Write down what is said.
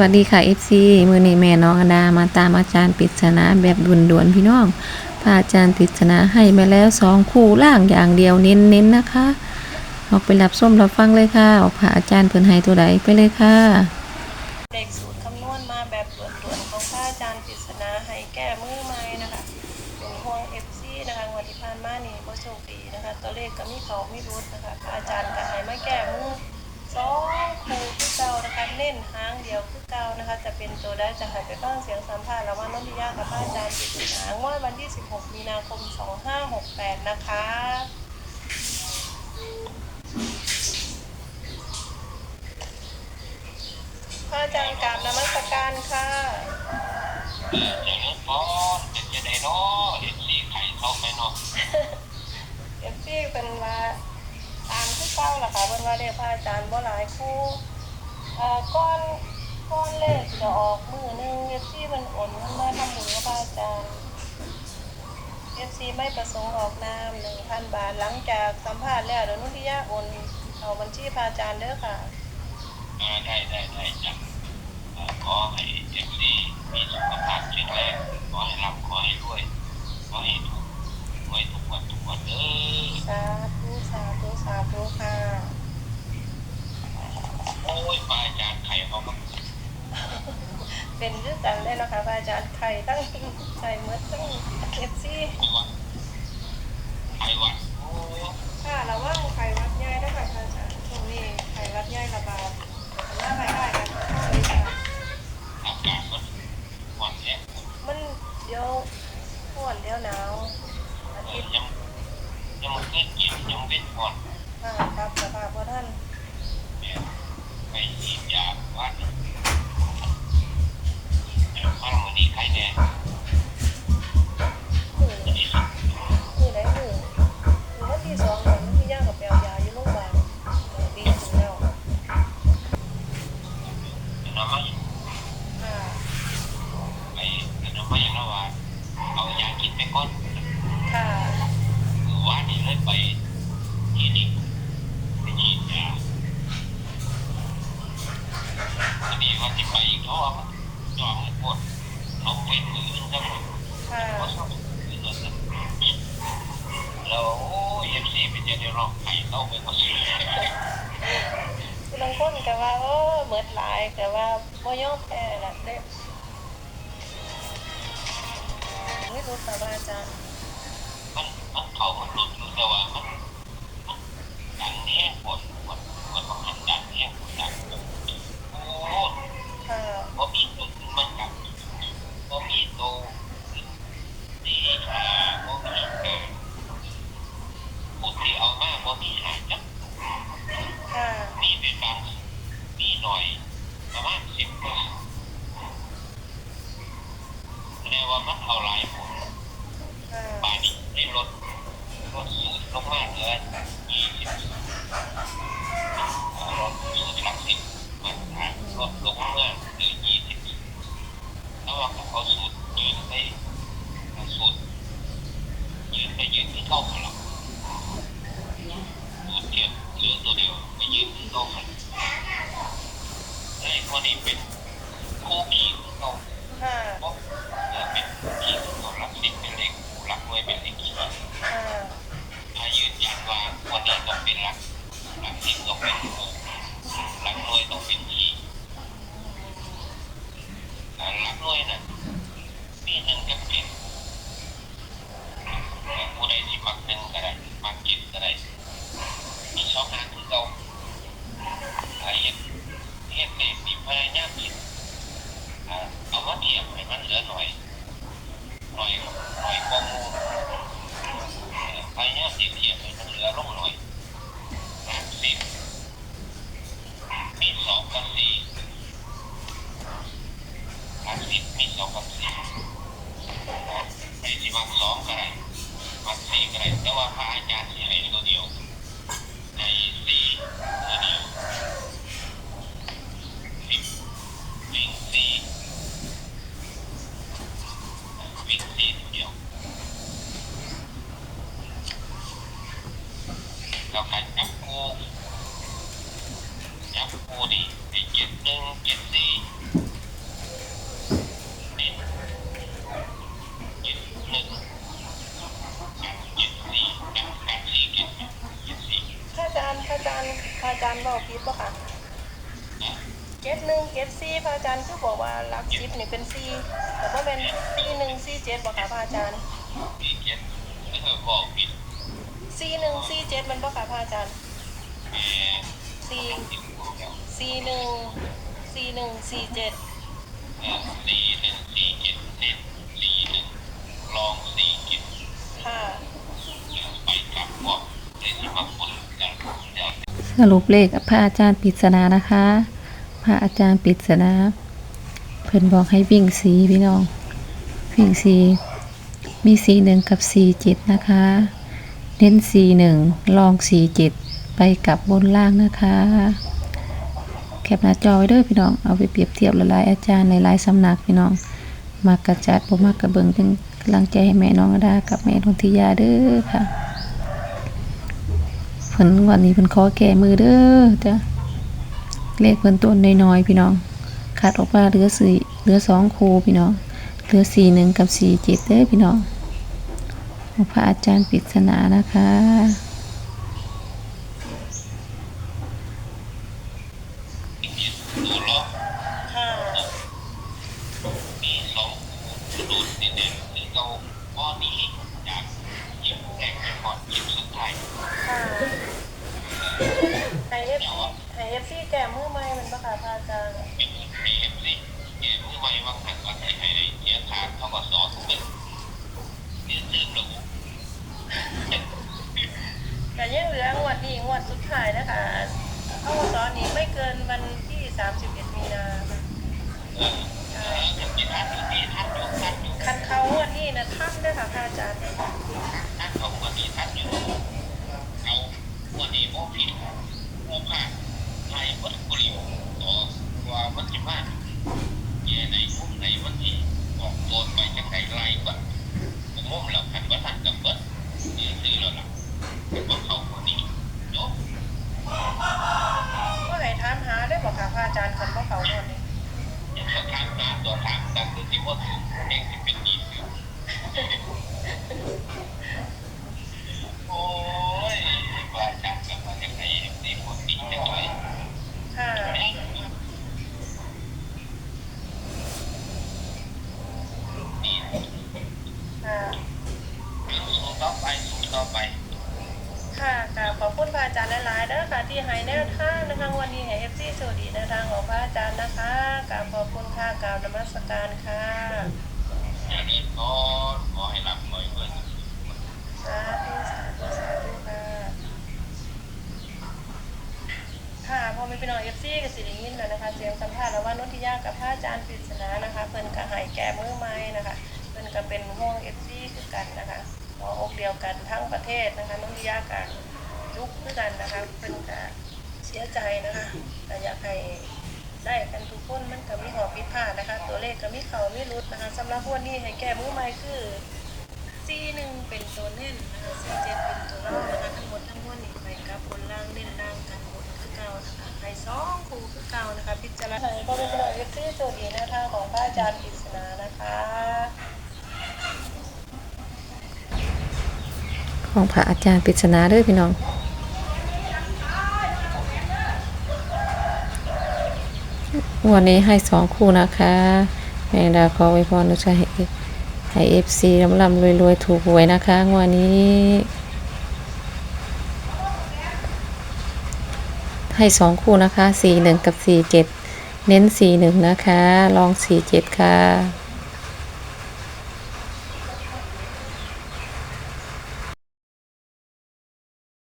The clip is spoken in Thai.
วัสดีค่ะ FC มือนี้แม่น้องอดามาตามอาจารย์ปริศนาแบบด่วนๆพี่น้องพระอาจารย์ปริศนาให้มาแล้วสองคู่ล่างอย่างเดียวเน้นๆนนะคะ ออกไปรับส้มรับฟังเลยค่ะออกพระอาจารย์เพิ่นให้ตัวใดไปเลยค่ะเด็กสูตรคำนวณมาแบบด่วนๆของพระอาจารย์ปริศนาให้แก้มือใหม่นะคะเป็นห่วงเอฟซีนะคะงวันที่ผ่านมานี่บ่โชคดีนะคะ ตัวเลขก็มีเขาไม่รุดนะคะพระอาจารย์ก็ให้มาแก้มือ สองคู่คือเก่านะคะเน้นหางเดียวคือเก่านะคะ จะเป็นตัวได้จะให้ไปฟังเสียงสัมภาษณ์ระหว่างน้องพิยากับอาจารย์ปริศนางวดวันที่ 16 มีนาคม 2568 นะคะพระอาจารย์กราบนมัสการค่ะเออเจริญพรเป็นจะได้เนาะเห็นสีไข่เข้าไปเนาะ เอฟซีเป็นว่าตามที่เก้าล่ะค่ะเป็นว่าเรียกพระอาจารย์บ่หลายคู่เอ่อก้อนก้อนเลขจะออกมือหนึงเอฟซีมันโอนเงินมาทำบุญกับพระอาจารย์เอฟซีไม่ประสงค์ออกนามหนึ่งพันบาทหลังจากสัมภาษณ์แล้วเดี๋ยวนุ่นที่ยาโอนเอาบัญชีพระอาจารย์เด้อค่ะ อ่าได้ได้ได้จ้ะเอ่อขอให้เอฟซีมีสุขภาพแข็งแรงขอให้ร่ำขอให้รวยขอให้ถูก วันทุกวันเด้อสาธุสาธุสาธุค่ะ โอ้ยป้าอาจารย์ไข่เขาก็เป็นด้วยกันเลยนะคะพระอาจารย์ไข่ตั้งไข่เมื่อตั้งเอฟซีไข่วัดไข่วัดโอ้ค่ะระว่างไข่วัดใหญ่ด้วยค่ะพระอาจารย์ช่วงนี้ไข่วัดใหญ่ระบาดหน้าไข่ได้กันเข้าเลยค่ะ อากาศมันหวานแท้ มันเดี๋ยวห่วนเดี๋ยวหนาวอา เอ ทิ อ ตย์ ยังยังมันขึ้นเย็นยังเว้นก่อน ค่ะครับสภาพพ่อท่าน แม่ไปฉีดยาวัดแต่ข้างมันนี่ใครแน่ หือ อันนี้สุด หือไหนหือหือว่าที่สองเหมือนที่ย่างกับแปลวยาอยู่โรงพยาบาลดีถึงแล้ว เป็นน้ำมัน ค่ะ ไปเป็นน้ำมันอย่างนั้นว่าเอายากินไปก่อน ค่ะ หรือว่านี่เลยไปคลินิกไปฉีดยาอันนี้ว่าที่ไปอีกเพราะว่ามันจองปวดเอาเว้นมืออื่นทั้งหมด ค่ะ เพราะชอบมือนั่นแล้วโอ้ยเอฟซีเป็นจะได้รอ บไข่เข้าไปบางคนก็ว่าโอ้เหมือนหลายแต่ว่าบ่ยอมแพ้ละเด้ไม่รู้ค่ะว่าอาจารย์มันมันเขามันหลุดอยู่แต่ว่ามันดังแห้งปวดปวดปวดประมาณดังแห้งปวดดังโอ้ ค่ะ พอมีตัวขึ้นมันกับพอมีโตขึ้นดีอ่าพอมีอ่าปุที่เอามาพอมีหายจับ ค่ะ มีเป็นบางมีหน่อย ประมาณสิบตัวแสดงว่ามันเอาหลายผลค่ะบานี้ในรถรถสูตรลงมากเลยยี่สิบรถสูตรหลักสิบมันหารถลงมาก หลักสิบนี่เป็นซีแต่ว่าเป็นซีหนึ่งซีเจ็ดบอกค่ะพระอาจารย์สี่เจ็ดก็คือบอกผิดซีหนึ่งซีเจ็ดมันบอกค่ะพระอาจารย์แม่ซีติดบอกแล้วซีหนึ่งซีหนึ่งซีเจ็ดเออสี่หนึ่งสี่เจ็ดเน้นสี่หนึ่งลองสี่เจ็ดค่ะไปกลับบอกเลยที่มาคนกันเดี๋ยวสรุปเลขพระอาจารย์ปริศนานะคะ พระอาจารย์ปริศนา เพิ่นบอกให้วิ่งสีพี่น้อง วิ่งสีมีสีหนึ่งกับสีเจ็ดนะคะ เน้นสีหนึ่งลองสีเจ็ดไปกับบนล่างนะคะ แคปหน้าจอไว้เด้อพี่น้อง เอาไปเปรียบเทียบหลายอาจารย์ในหลายสำนักพี่น้อง มากระจัดบ่มากระเบิงเป็นกำลังใจให้แม่น้องอดากับแม่นนทิยาเด้อค่ะเพิ่นวันนี้เพิ่นขอแก้มือเด้อจ้ะเลขเพิ่นต้นน้อยๆพี่น้อง ขัดออกมาเหลือสี่เหลือสองคูพี่น้องเหลือสี่หนึ่งกับสี่เจ็ดเด้อพี่น้องของพระอาจารย์ปริศนานะคะ ตัวล็อก ค่ะ มีสองคู่ดูดเด่นๆคือเราข้อนี้จากยิบแข่งไปก่อนยิบสุดท้าย ค่ะไอเอฟไอเอฟซีแก่มือใหม่มันบอกค่ะพระอาจารย์ เป็นเอฟซีเกมมื อใหม่วางหันว่าให้ให้เสียขาดเขาก็สอนทุกเรื่องเรียนซื้อหรูแต่ยังเหลืองวดนี้งวดสุดท้ายนะคะเข้าตอนนี้ไม่เกินวันที่ 31 มีนาค่ะเออเออถึงมีท่านอยู่ที่ท่านอยู่ท่านอยู่คันเขางวดนี้นะท่านด้วยค่ะพระอาจารย์ท่านของวันนี้ท่านอยู่เอาวันนี้โมผิดโมพลาดไล่วัดกุลิวต่อว่ามันจะมา แย่ในมุมไหนวันที่ออกโดนไปจังไดไล่ก่าผมุมเราขันว่าท่านกับเบิดเรียนซื้อแล้วล่ะว่าเขาคนนี้จบ ก็ให้ถามหาได้บอกค่ะพระอาจารย์คันว่าเขางวดนี้ อย่างสถานมาตัวถามกันคือที่ว่าถึงเองที่เป็นดีคือโอ้ยว่าจัดกับมาจากไหนนี่คนดีจังเลย ค่ะ นี่ ค่ะ สู้ต่อไปสู้ต่อไป ค่ะกราบขอบคุณพระอาจารย์หลายๆเด้อค่ะที่ให้แนวทางนะคะวันนี้ให้เอฟซีสวัสดีนทางของพระอาจารย์นะคะกราบขอบคุณค่ะกราบนมัสการค่ะอย่างนี้ก็ขอให้หลับขอให้เพื่อนสาธุสาธุสาธุค่ะค่ะพอมีพี่น้องเอฟซีกับสิริยินแล้วนะคะเสียงสัมภาษณ์ระหว่านนทิยากับพระอาจารย์ปริศนานะคะเพิ่นก็ใหายแก่มือไม้นะคะเพิ่นก็เป็นห่วงเอฟซีคือกันนะคะหัวอกเดียวกันทั้งประเทศนะคะนนทิยากับลุกคือกันนะคะเพิ่นก็เสียใจนะคะแต่อยากให้ได้กันทุกคนมันก็มีหอบผิดพลาดนะคะ ตัวเลขก็มีเขาไมีรุดนะคะสำหรับวกนี้ให้แก่มือไม้คือซีหนึ่งเป็นตัวเน่นนะคะซีเจ็ดเป็นตัวร่องนะคะทั้งหมดทั้งมวลนี่ไปกับบนล่างเน่นล่างกันบนคือเก่านะคะใครสองคู่คือเก่านะคะ พิจารณาก็เป็นตัวเอฟซีตัวดีแนวทางของพระอาจารย์ปิศนานะคะของพระอาจารย์ปริศนาด้อพี่น้อง วันนี้ให้สองคู่นะคะแมงดาขอไว้พรนะจ๊ะให้ให้เอฟซีลำลำรวยๆถูกหวยนะคะงวันนี้ ให้สองคู่นะคะสี่หนึ่งกับสี่เจ็ดเน้นสี่หนึ่งนะคะ ลองสี่เจ็ดค่ะ